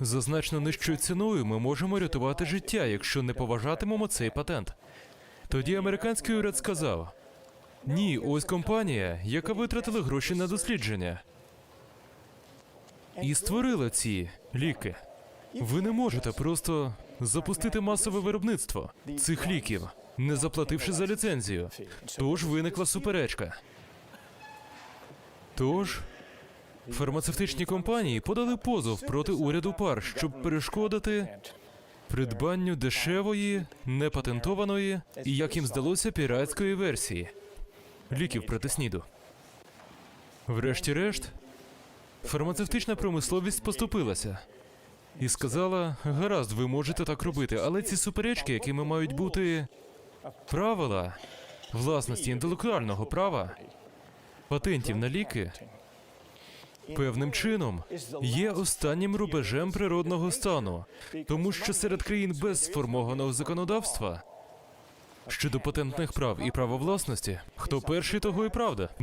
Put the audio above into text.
За значно нижчою ціною ми можемо рятувати життя, якщо не поважатимемо цей патент. Тоді американський уряд сказав: ні, ось компанія, яка витратила гроші на дослідження. І створила ці ліки. Ви не можете просто запустити масове виробництво цих ліків, не заплативши за ліцензію. Тож виникла суперечка. Тож фармацевтичні компанії подали позов проти уряду пар, щоб перешкодити придбанню дешевої, непатентованої і, як їм здалося, піратської версії ліків проти СНІДу. Врешті-решт, фармацевтична промисловість поступилася і сказала: гаразд, ви можете так робити, але ці суперечки, якими мають бути правила власності інтелектуального права, патентів на ліки, певним чином є останнім рубежем природного стану, тому що серед країн без сформованого законодавства щодо патентних прав і права власності, хто перший, того і правда.